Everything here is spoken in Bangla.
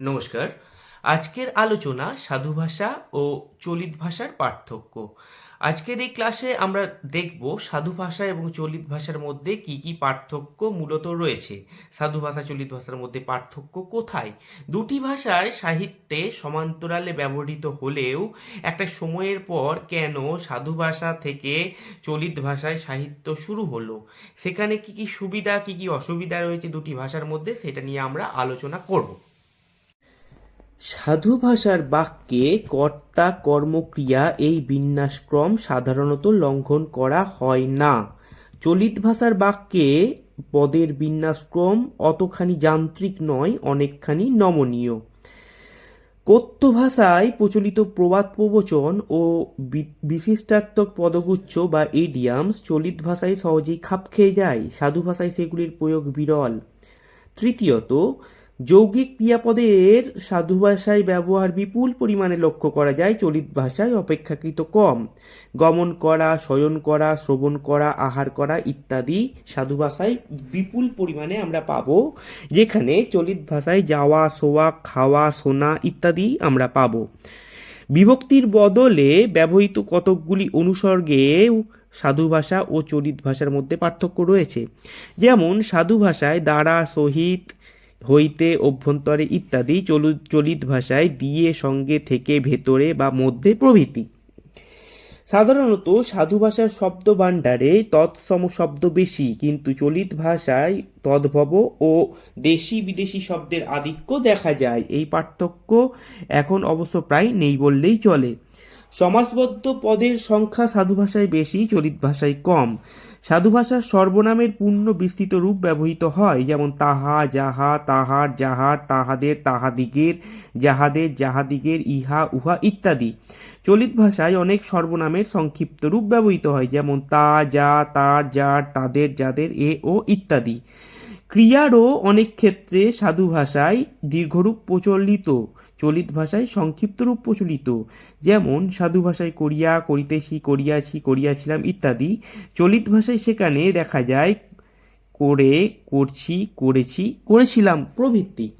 নমস্কার। আজকের আলোচনা সাধু ভাষা ও চলিত ভাষার পার্থক্য। আজকের এই ক্লাসে আমরা দেখব সাধু ভাষা এবং চলিত ভাষার মধ্যে কি কি পার্থক্য মূলত রয়েছে। সাধু ভাষা, চলিত ভাষার মধ্যে পার্থক্য কোথায়? দুটি ভাষায় সাহিত্যে সমান্তরালে ব্যবহৃত হলেও একটা সময়ের পর কেন সাধু ভাষা থেকে চলিত ভাষায় সাহিত্য শুরু হলো? সেখানে কি কি সুবিধা, কি কি অসুবিধা রয়েছে দুটি ভাষার মধ্যে, সেটা নিয়ে আমরা আলোচনা করব। সাধু ভাষার বাক্যে কর্তা কর্মক্রিয়া এই বিন্যাসক্রম সাধারণত লঙ্ঘন করা হয় না। চলিত ভাষার বাক্যে পদের বিন্যাসক্রম অতখানি যান্ত্রিক নয়, অনেকখানি নমনীয়। কথ্য ভাষায় প্রচলিত প্রবাদ প্রবচন ও বিশিষ্টার্থক পদগুচ্ছ বা এডিয়ামস চলিত ভাষায় সহজেই খাপ খেয়ে যায়। সাধু ভাষায় সেগুলির প্রয়োগ বিরল। তৃতীয়ত যৌগিক ক্রিয়াপদের সাধু ভাষায় ব্যবহার বিপুল পরিমাণে লক্ষ্য করা যায়, চলিত ভাষায় অপেক্ষাকৃত কম। গমন করা, শয়ন করা, শ্রবণ করা, আহার করা ইত্যাদি সাধু ভাষায় বিপুল পরিমাণে আমরা পাবো, যেখানে চলিত ভাষায় যাওয়া, শোয়া, খাওয়া, শোনা ইত্যাদি আমরা পাবো। বিভক্তির বদলে ব্যবহৃত কতকগুলি অনুসর্গেও সাধু ভাষা ও চলিত ভাষার মধ্যে পার্থক্য রয়েছে। যেমন সাধু ভাষায় দ্বারা, সহিত হইতে অভ্যন্তরে ইত্যাদি চলু, চলিত ভাষায় দিয়ে সঙ্গে থেকে ভেতরে বা মধ্যে প্রভৃতি। সাধারণত সাধু ভাষার শব্দ ভাণ্ডারে তৎসম শব্দ বেশি, কিন্তু চলিত ভাষায় তদ্ভব ও দেশি বিদেশি শব্দের আধিক্য দেখা যায়। এই পার্থক্য এখন অবশ্য প্রায় নেই বললেই চলে। সমাসবদ্ধ পদের সংখ্যা সাধু ভাষায় বেশি, চলিত ভাষায় কম। সাধু ভাষার সর্বনামের পূর্ণ বিস্তৃত রূপ ব্যবহৃত হয়, যেমন তাহা, যাহা, তাহার, যাহার, তাহাদের, তাহাদিগের, যাহাদের, যাহাদিগের, ইহা, উহা ইত্যাদি। চলিত ভাষায় অনেক সর্বনামের সংক্ষিপ্ত রূপ ব্যবহৃত হয়, যেমন তা, যা, তার, যার, তাদের, যাদের, এ ও ইত্যাদি। ক্রিয়ারও অনেক ক্ষেত্রে সাধু ভাষায় দীর্ঘরূপ প্রচলিত। চলিত ভাষায় সংক্ষিপ্ত রূপ প্রচলিত। যেমন, সাধু ভাষায় করিয়া, করিতেছি, করিয়াছি, করিয়াছিলাম ইত্যাদি। চলিত ভাষায় সেখানে দেখা যায়, করে, করছি, করেছি, করেছিলাম প্রভৃতি।